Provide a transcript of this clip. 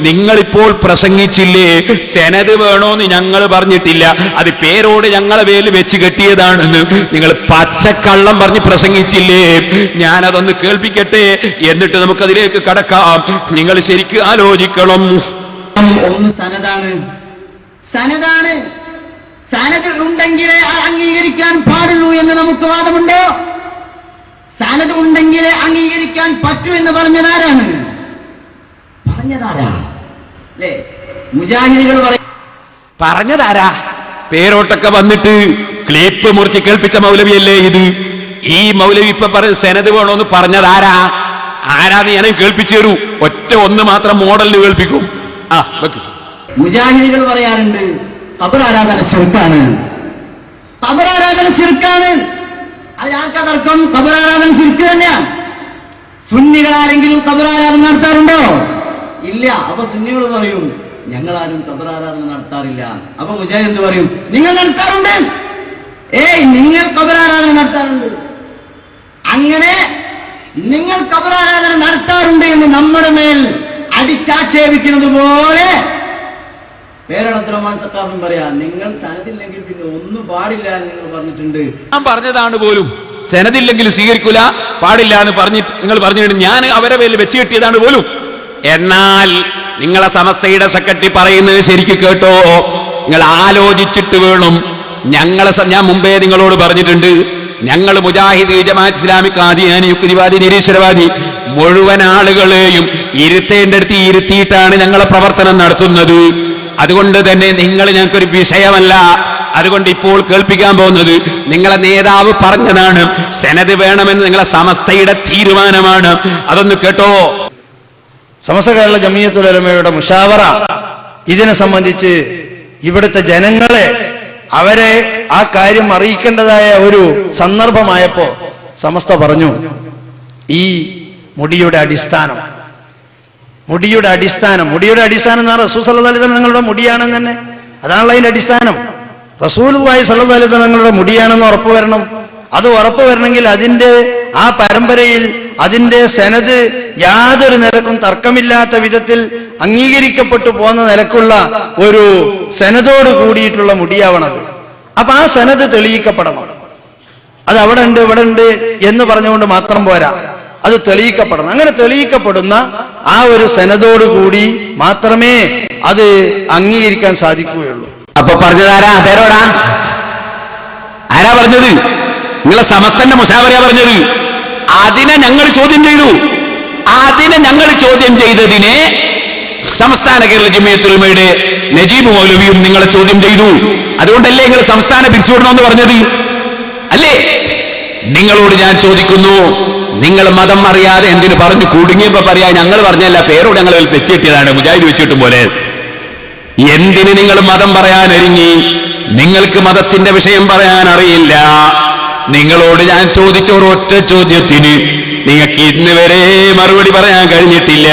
നിങ്ങളിപ്പോൾ പ്രസംഗിച്ചില്ലേ? സെനത് വേണോന്ന് ഞങ്ങൾ പറഞ്ഞിട്ടില്ല. അത് പേരോട് ഞങ്ങളെ പേരിൽ വെച്ച് കെട്ടിയതാണെന്ന് നിങ്ങൾ പച്ചക്കള്ളം പറഞ്ഞ് പ്രസംഗിച്ചില്ലേ? ഞാനതൊന്ന് കേൾപ്പിക്കട്ടെ. എന്നിട്ട് നമുക്കതിലേക്ക് കടക്കാം. നിങ്ങൾ ശരിക്ക് ആലോചിക്കണം. ഒന്ന് സനതാണ്. സനതാണ്. സനത് ഉണ്ടെങ്കിലേ അംഗീകരിക്കാൻ പാടുള്ളൂ എന്ന് നമുക്ക് വാദമുണ്ടോ? സനത് ഉണ്ടെങ്കിലേ അംഗീകരിക്കാൻ പറ്റൂ എന്ന് പറഞ്ഞതാരാണ് പറഞ്ഞതാരാ? അല്ലേ മുജാഹിദികൾ പറയും പറഞ്ഞതാരാ? പേരോട്ടൊക്കെ വന്നിട്ട് ക്ലീപ്പ് മുറിച്ച് കേൾപ്പിച്ച മൗലവിയല്ലേ ഇത്? ഈ മൗലവി ഇപ്പൊ പറഞ്ഞ സെനത് വേണോന്ന് പറഞ്ഞതാരാ? ആരാന്ന് ഞാൻ കേൾപ്പിച്ചു തരൂ? ഒറ്റ ഒന്ന് മാത്രം മോഡലിന് കേൾപ്പിക്കും. ആ വെക്ക്. മുജാഹിദികൾ പറയാറുണ്ട് കബറാരാധന ആരാധന ശിർക്കാണ്. ഖബർ ആരാധന ശിർക്കാണ്. അതിനാർക്കാ തർക്കം? കബറാരാധന ശിർക്ക് തന്നെയാണ് സുന്നികൾ ആരെങ്കിലും കബറാരാധന നടത്താറുണ്ടോ? ഇല്ല. അപ്പൊ സുന്നികൾ പറയും ആരും ഖബർ നടത്താറില്ല. അപ്പൊ മുജാഹിദ് പറയും നിങ്ങൾ നടത്താറുണ്ട്? ഏയ് നിങ്ങൾ ഖബർ ആരാധന നടത്താറുണ്ട്. അങ്ങനെ നിങ്ങൾ കബറാരാധന നടത്താറുണ്ട് എന്ന് നമ്മുടെ മേൽ അടിച്ചാക്ഷേപിക്കുന്നത് പോലെ. പേരടദ്രമാൻ സക്കാഫും പറയാ നിങ്ങൾ സനതില്ലെങ്കിൽ പിന്നെ ഒന്നും പാടില്ല എന്ന് നിങ്ങൾ പറഞ്ഞിട്ടുണ്ട്. ഞാൻ പറഞ്ഞതാണ് പോലും. സെനതില്ലെങ്കിൽ സ്വീകരിക്കൂല പാടില്ല എന്ന് പറഞ്ഞിട്ട് നിങ്ങൾ പറഞ്ഞിട്ടുണ്ട്. ഞാൻ അവരെ പേരിൽ വെച്ച് കെട്ടിയതാണ് പോലും. എന്നാൽ നിങ്ങളെ സമസ്തയുടെ സെക്രട്ടറി പറയുന്നത് ശരിക്ക് കേട്ടോ. നിങ്ങൾ ആലോചിച്ചിട്ട് വേണം. ഞങ്ങളെ ഞാൻ മുമ്പേ നിങ്ങളോട് പറഞ്ഞിട്ടുണ്ട്. ഞങ്ങൾ മുജാഹിദ് ജമാഅത്ത് ഇസ്ലാമി ആദിയാനി യുക്തിവാദി നിരീശ്വരവാദി. മുഴുവൻ ആളുകളെയും ഇരുത്തേണ്ട അടുത്ത് ഇരുത്തിയിട്ടാണ് ഞങ്ങളെ പ്രവർത്തനം നടത്തുന്നത്. അതുകൊണ്ട് തന്നെ നിങ്ങൾ ഞങ്ങൾക്കൊരു വിഷയമല്ല. അതുകൊണ്ട് ഇപ്പോൾ കേൾപ്പിക്കാൻ പോകുന്നത് നിങ്ങളെ നേതാവ് പറഞ്ഞതാണ് സെനത് വേണമെന്ന് നിങ്ങളെ സമസ്തയുടെ തീരുമാനമാണ്. അതൊന്ന് കേട്ടോ. സമസ്ത കേരള ജമിയത്തുലമയുടെ മുഷാവറ. ഇതിനെ സംബന്ധിച്ച് ഇവിടുത്തെ ജനങ്ങളെ അവരെ ആ കാര്യം അറിയിക്കേണ്ടതായ ഒരു സന്ദർഭമായപ്പോ സമസ്ത പറഞ്ഞു ഈ മുടിയുടെ അടിസ്ഥാനം മുടിയുടെ അടിസ്ഥാനം മുടിയുടെ അടിസ്ഥാനം എന്ന് പറഞ്ഞാൽ റസൂൽ സല്ലല്ലാഹു അലൈഹി നിങ്ങളുടെ മുടിയാണെന്ന് തന്നെ. അതാണല്ലോ അതിന്റെ അടിസ്ഥാനം. റസൂലുള്ളാഹി വായി അലൈഹി വസല്ലം നിങ്ങളുടെ മുടിയാണെന്ന് ഉറപ്പ് വരണം. അത് ഉറപ്പ് വരണമെങ്കിൽ അതിന്റെ ആ പരമ്പരയിൽ അതിന്റെ സെനത് യാതൊരു നിലക്കും തർക്കമില്ലാത്ത വിധത്തിൽ അംഗീകരിക്കപ്പെട്ടു പോകുന്ന നിലക്കുള്ള ഒരു സെനതോട് കൂടിയിട്ടുള്ള മുടിയാവണത്. അപ്പൊ ആ സെനത് തെളിയിക്കപ്പെടണം. അത് അവിടെ ഉണ്ട് ഇവിടെ ഉണ്ട് എന്ന് പറഞ്ഞുകൊണ്ട് മാത്രം പോരാ. അത് തെളിയിക്കപ്പെടണം. അങ്ങനെ തെളിയിക്കപ്പെടുന്ന ആ ഒരു സെനതോട് കൂടി മാത്രമേ അത് അംഗീകരിക്കാൻ സാധിക്കുകയുള്ളൂ. അപ്പൊ പറഞ്ഞതാരാ? പേരോടാ? ആരാ പറഞ്ഞത്? നിങ്ങളെ സമസ്തന്റെ മുഷാവറയാ പറഞ്ഞത്. അതിനെ ഞങ്ങൾ ചോദ്യം ചെയ്തു. അതിനെ ഞങ്ങൾ ചോദ്യം ചെയ്തതിനെ സംസ്ഥാന കേരള ജമിയത്തുൽമയുടെ നജീബ് മൗലവിയും നിങ്ങളെ ചോദ്യം ചെയ്തു. അതുകൊണ്ടല്ലേ നിങ്ങൾ സംസ്ഥാനം പിരിച്ചുവിടണമെന്ന് പറഞ്ഞത്? അല്ലേ? നിങ്ങളോട് ഞാൻ ചോദിക്കുന്നു നിങ്ങൾ മതം അറിയാതെ എന്തിനു പറഞ്ഞു കുടുങ്ങിയപ്പോ പറയാ ഞങ്ങൾ പറഞ്ഞല്ല പേരോട് ഞങ്ങൾ വെച്ചിട്ടിയതാണ് മുജാഹിദ് വെച്ചിട്ടും പോലെ. എന്തിന് നിങ്ങൾ മതം പറയാൻ ഒരുങ്ങി നിങ്ങൾക്ക് മതത്തിന്റെ വിഷയം പറയാൻ അറിയില്ല നിങ്ങളോട് ഞാൻ ചോദിച്ച ഒരൊറ്റ ചോദ്യത്തിന് നിങ്ങൾക്ക് ഇന്ന് വരെ മറുപടി പറയാൻ കഴിഞ്ഞിട്ടില്ല.